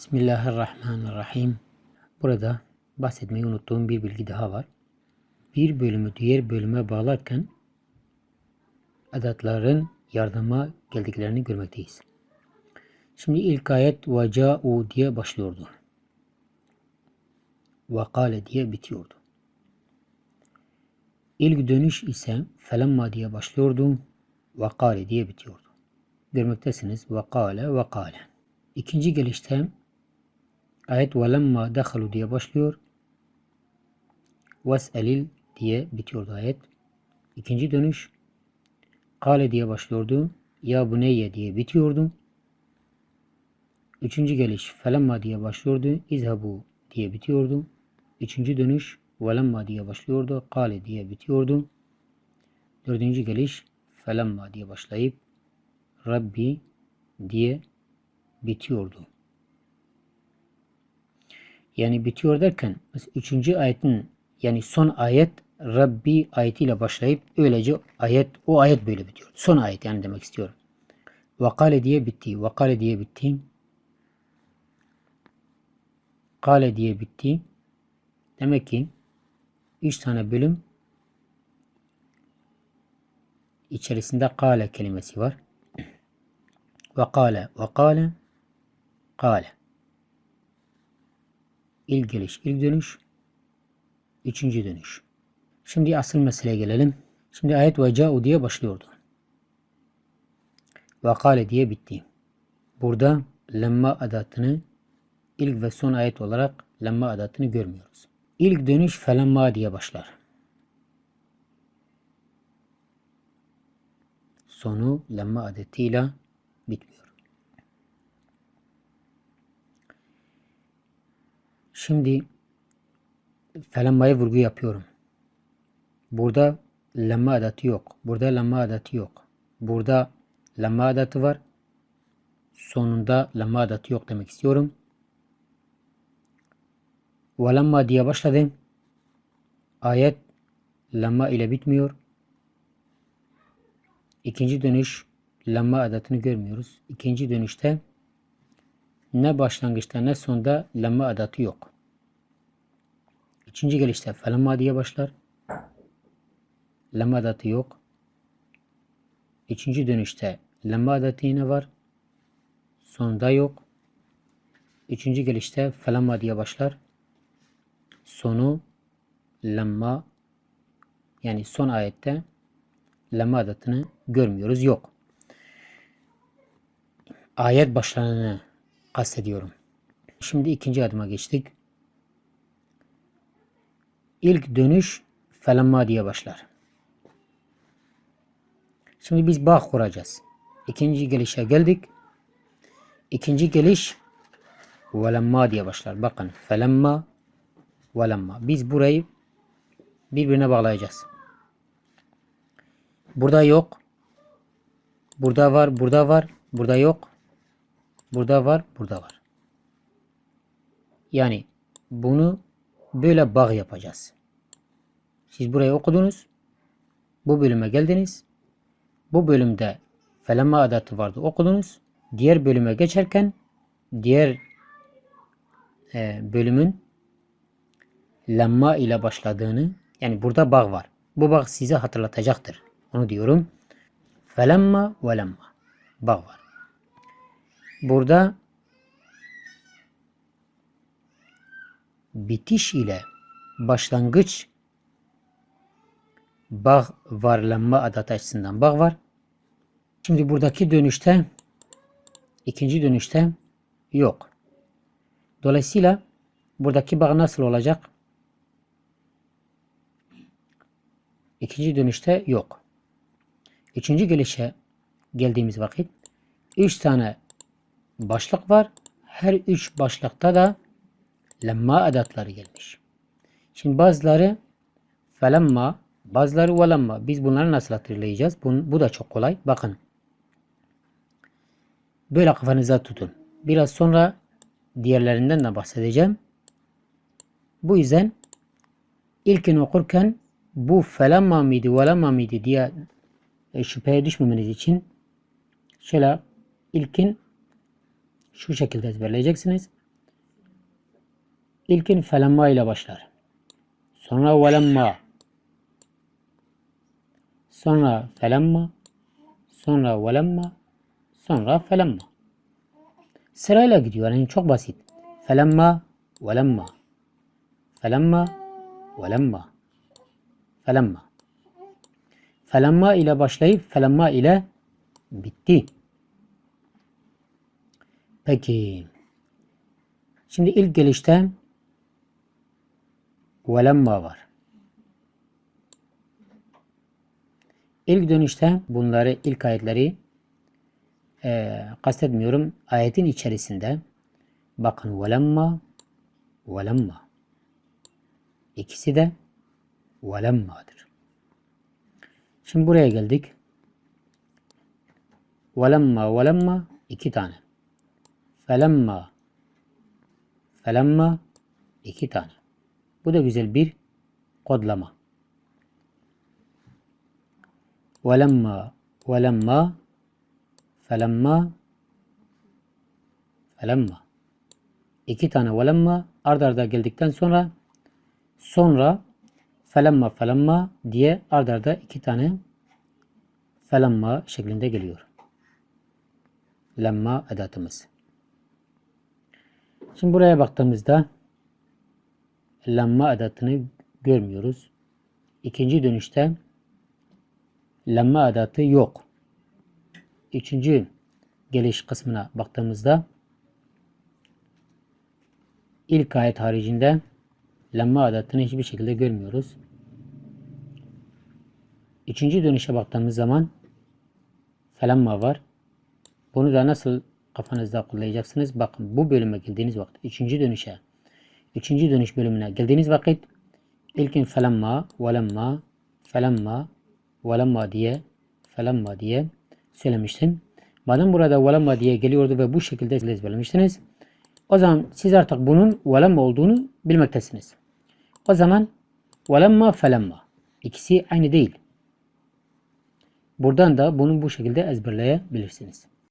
Bismillahirrahmanirrahim. Burada bahsetmeyi unuttuğum bir bilgi daha var. Bir bölümü diğer bölüme bağlarken adatların yardıma geldiklerini görmekteyiz. Şimdi ilk ayet vaca'u diye başlıyordu. Vakale diye bitiyordu. İlk dönüş ise felemma diye başlıyordu. Vakale diye bitiyordu. Görmektesiniz. Vakale vakale. İkinci gelişte ayet velemma dehalu diye başlıyor. Ves'elil diye bitiyordu ayet. İkinci dönüş kale diye başlıyordu. Ya buneyye diye bitiyordu. Üçüncü geliş felemma diye başlıyordu. İzhabu diye bitiyordu. Üçüncü dönüş velemma diye başlıyordu. Kale diye bitiyordu. Dördüncü geliş felemma diye başlayıp Rabbi diye bitiyordu. Yani bitiyor derken üçüncü ayetin yani son ayet Rabbi ayetiyle başlayıp öylece ayet o ayet böyle bitiyor. Son ayet yani demek istiyorum. Vakale diye bitti. Vakale diye bitti. Kale diye bitti. Demek ki üç tane bölüm içerisinde kale kelimesi var. Vakale, vakale, kale. İlk geliş, ilk dönüş, üçüncü dönüş. Şimdi asıl meseleye gelelim. Şimdi ayet ve ca'u diye başlıyordu. Vakale diye bitti. Burada lemma adatını ilk ve son ayet olarak lemma adatını görmüyoruz. İlk dönüş felemma diye başlar. Sonu lemma adetiyle bitmiyor. Şimdi felemmaya vurgu yapıyorum. Burada lemma adatı yok. Burada lemma adatı yok. Burada lemma adatı var. Sonunda lemma adatı yok demek istiyorum. Velemma diye başladım. Ayet lemma ile bitmiyor. İkinci dönüş lemma adatını görmüyoruz. İkinci dönüşte ne başlangıçta ne sonda lemma adatı yok. Üçüncü gelişte felemma diye başlar. Lemma adatı yok. Üçüncü dönüşte lemma adatı yine var. Sonunda yok. Üçüncü gelişte felemma diye başlar. Sonu lemma yani son ayette lemma adatını görmüyoruz. Yok. Ayet başlarını kastediyorum. Şimdi ikinci adıma geçtik. İlk dönüş felemma diye başlar. Şimdi biz bağ kuracağız. İkinci gelişe geldik. İkinci geliş velemma diye başlar. Bakın felemma velemma. Biz burayı birbirine bağlayacağız. Burada yok. Burada var, burada var, burada yok. Burada var, burada var. Yani bunu böyle bağ yapacağız. Siz burayı okudunuz. Bu bölüme geldiniz. Bu bölümde felemma adatı vardı okudunuz. Diğer bölüme geçerken diğer e, bölümün lemma ile başladığını yani burada bağ var. Bu bağ size hatırlatacaktır. Onu diyorum. Felemma ve lemma. Bağ var. Burada bitiş ile başlangıç bağ var lemma adat açısından bağ var. Şimdi buradaki dönüşte ikinci dönüşte yok. Dolayısıyla buradaki bağ nasıl olacak? İkinci dönüşte yok. Üçüncü gelişe geldiğimiz vakit üç tane başlık var. Her üç başlıkta da lemma edatları gelmiş. Şimdi bazıları felemma, bazıları velemma. Biz bunları nasıl hatırlayacağız? Bu, bu da çok kolay. Bakın. Böyle kafanıza tutun. Biraz sonra diğerlerinden de bahsedeceğim. Bu yüzden ilkini okurken bu felemma mıydı, velemma mıydı diye e, şüpheye düşmemeniz için şöyle ilkin şu şekilde ezberleyeceksiniz. İlkin felemma ile başlar. Sonra velemma. Sonra felemma. Sonra velemma. Sonra felemma. Sırayla gidiyor. Yani çok basit. Felemma, velemma. Felemma, velemma. Felemma. Felemma ile başlayıp felemma ile bitti. Peki. Şimdi ilk gelişte velemma var. İlk dönüşte bunları ilk ayetleri e, kastetmiyorum. Ayetin içerisinde bakın velemma velemma ikisi de velemma'dır. Şimdi buraya geldik. Velemma velemma iki tane. Felemma felemma iki tane. Bu da güzel bir kodlama. Velemma velemma felemma felemma iki tane velemma ard arda geldikten sonra sonra felemma felemma diye ard arda iki tane felemma şeklinde geliyor. Lemma edatımız. Şimdi buraya baktığımızda lemma edatını görmüyoruz. İkinci dönüşte lemma edatı yok. Üçüncü geliş kısmına baktığımızda ilk ayet haricinde lemma adatını hiçbir şekilde görmüyoruz. Üçüncü dönüşe baktığımız zaman felemma var. Bunu da nasıl kafanızda kullanacaksınız? Bakın bu bölüme geldiğiniz vakit, üçüncü dönüşe, üçüncü dönüş bölümüne geldiğiniz vakit ilkin felemma, velemma, felemma, velemma diye, felemma diye söylemiştim. Madem burada velemma diye geliyordu ve bu şekilde ezberlemiştiniz. O zaman siz artık bunun velemma olduğunu bilmektesiniz. O zaman velemma felemma. İkisi aynı değil. Buradan da bunu bu şekilde ezberleyebilirsiniz.